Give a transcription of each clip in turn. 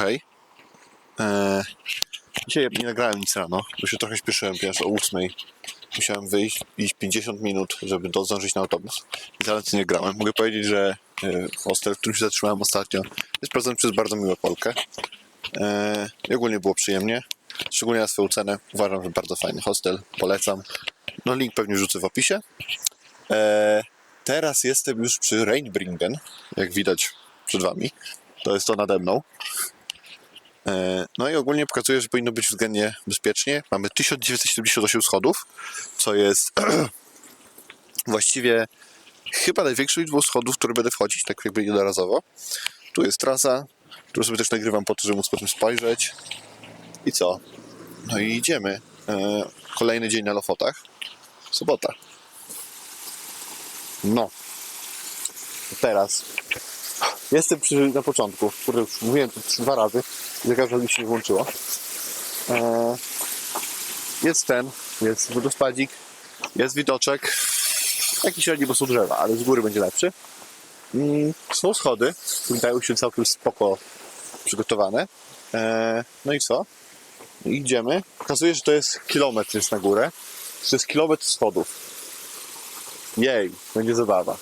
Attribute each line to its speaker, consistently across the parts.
Speaker 1: Hej. Eee, dzisiaj nie nagrałem nic rano, bo się trochę śpieszyłem, ponieważ o 8 musiałem wyjść, iść 50 minut, żeby dążyć na autobus. I zaraz nie grałem. Mogę powiedzieć, że e, hostel, w którym się zatrzymałem ostatnio, jest prowadzony przez bardzo miłą Polkę. Eee, I ogólnie było przyjemnie. Szczególnie na swoją cenę. Uważam, że bardzo fajny hostel. Polecam. No link pewnie wrzucę w opisie. Teraz jestem już przy Reinbringen, jak widać przed wami. To jest to nade mną. E, No i ogólnie pokazuje, że powinno być względnie bezpiecznie. Mamy 1978 schodów, co jest właściwie chyba największą liczbą schodów, w które będę wchodzić, tak jakby jednorazowo. Tu jest trasa, którą sobie też nagrywam po to, żeby móc potem spojrzeć. I co? No i idziemy. E, Kolejny dzień na Lofotach. Sobota. No. Teraz Jestem przy, na początku, kurde, już mówiłem to dwa razy za każdym razem się włączyło. Eee, jest ten, jest wodospadzik, jest widoczek, taki średni, bo są drzewa, ale z góry będzie lepszy. Są schody, wydają się całkiem spoko przygotowane. Eee, no i co? Idziemy. Okazuje że to jest kilometr jest na górę. To jest kilometr schodów. Jej, będzie zabawa.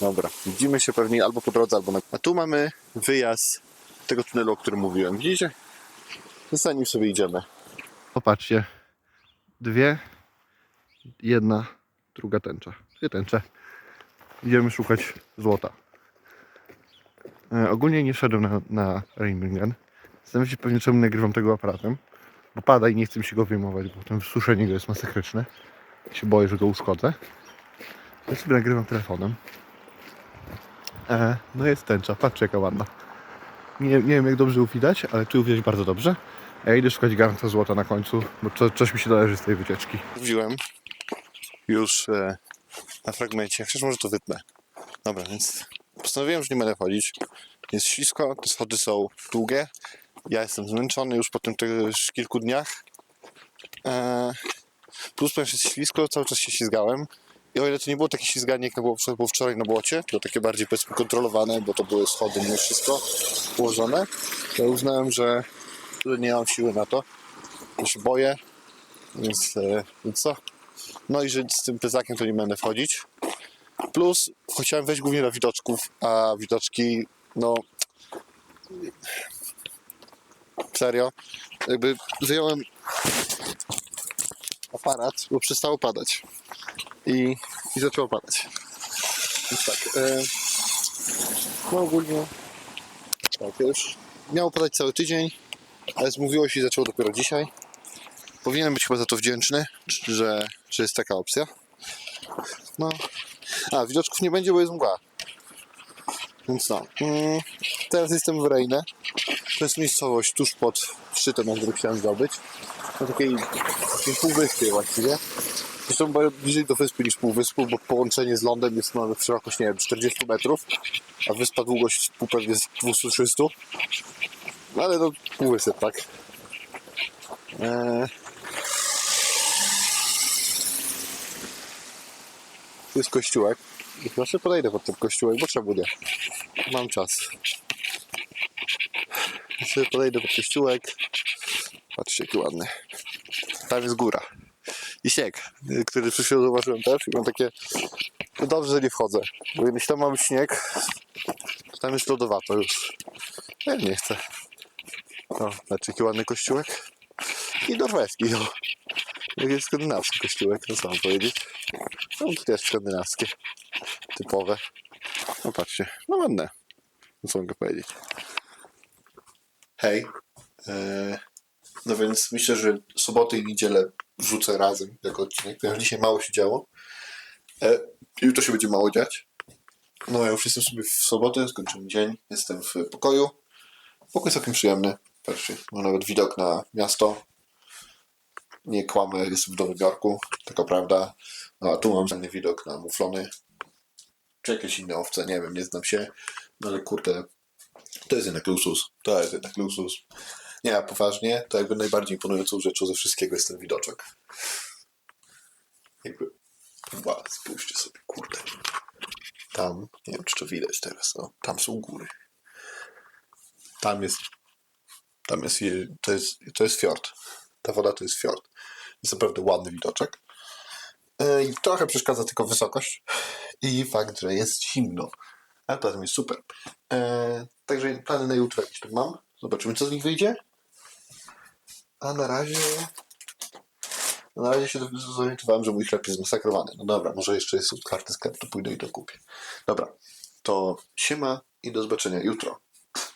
Speaker 1: Dobra, widzimy się pewnie albo po drodze, albo na... A tu mamy wyjazd tego tunelu, o którym mówiłem. Widzicie? Za nim sobie idziemy.
Speaker 2: Popatrzcie. Dwie, jedna, druga tęcza. Dwie tęcze. Idziemy szukać złota. E, ogólnie nie szedłem na, na Reinbringen. Zastanawiam się pewnie, czemu nagrywam tego aparatem. Bo pada i nie chcę mi się go wyjmować, bo ten suszenie go jest masakryczne. Się boję, że go uszkodzę. Ja sobie nagrywam telefonem. E, no jest tęcza. Patrzcie, jaka ładna. Nie, nie wiem, jak dobrze ją widać, ale tu widać bardzo dobrze. Ja idę szukać garnca złota na końcu, bo co, coś mi się należy z tej wycieczki.
Speaker 1: Mówiłem już e, na fragmencie, chociaż może to wytnę. Dobra, więc postanowiłem, że nie będę chodzić. Jest ślisko, te schody są długie. Ja jestem zmęczony już po tym też kilku dniach. E, plus, ponieważ jest ślisko, cały czas się ślizgałem. I o ile to nie było takie ślizganie, jak było, było wczoraj na błocie, to takie bardziej powiedzmy kontrolowane, bo to były schody mimo wszystko ułożone, to ja uznałem, że nie mam siły na to. Ja się boję, więc, e, więc co? No i że z tym pyzakiem to nie będę wchodzić. Plus chciałem wejść głównie do widoczków, a widoczki, no serio, jakby wyjąłem aparat, bo przestało padać. I, i zaczęło padać. Więc tak, e, no ogólnie tak, już miało padać cały tydzień, ale zmówiło się i zaczęło dopiero dzisiaj. Powinienem być chyba za to wdzięczny, że, że jest taka opcja. No, a widoczków nie będzie, bo jest mgła. Więc no, mm, teraz jestem w Rejne. To jest miejscowość tuż pod szczytem, na chciałem zdobyć. Na takiej półwyspie właściwie. Bo bliżej do wyspy niż półwyspu, bo połączenie z lądem jest mamy szerokość, nie wiem, 40 metrów, a wyspa długość pół pewnie jest 200-300. No ale to półwysep, tak? Eee... Tu jest kościółek. I sobie podejdę pod ten kościółek, bo czemu nie? Mam czas. Sobie podejdę pod kościółek. Patrzcie, jaki ładny. Tam jest góra. I śnieg, który przed chwilą też. I mam takie... No dobrze, że nie wchodzę. Bo jeśli tam mamy śnieg, to tam jest lodowato już. Ja nie chcę. O, znaczy jaki ładny kościółek. I norweski, o. Jakiś skandynawski kościółek, no co mam powiedzieć. No też skandynawskie. Typowe. No patrzcie, no ładne. No co mogę powiedzieć. Hej. Eee, no więc myślę, że soboty i niedzielę wrzucę razem jako odcinek, ponieważ dzisiaj mało się działo. E, jutro się będzie mało dziać. No ja już jestem sobie w sobotę, skończyłem dzień, jestem w pokoju. Pokój całkiem przyjemny. Patrzcie, mam nawet widok na miasto. Nie kłamę, jestem w Nowym Jorku, taka prawda. No a tu mam fajny widok na muflony. Czy jakieś inne owce, nie wiem, nie znam się. No ale kurde, to jest jednak luksus. To jest jednak luksus. Nie, a poważnie, to jakby najbardziej imponującą rzeczą ze wszystkiego jest ten widoczek. Jakby, wow, spójrzcie sobie, kurde. Tam, nie wiem czy to widać teraz, no, tam są góry. Tam jest, tam jest, je- to jest, to jest fiord. Ta woda to jest fiord. Jest naprawdę ładny widoczek. E, I trochę przeszkadza tylko wysokość i fakt, że jest zimno. Ale poza tym jest super. E, także plany na jutro jakieś tu mam. Zobaczymy, co z nich wyjdzie. A na razie... Na razie się zorientowałem, że mój chleb jest zmasakrowany. No dobra, może jeszcze jest karty sklep, to pójdę i to kupię. Dobra, to siema i do zobaczenia jutro.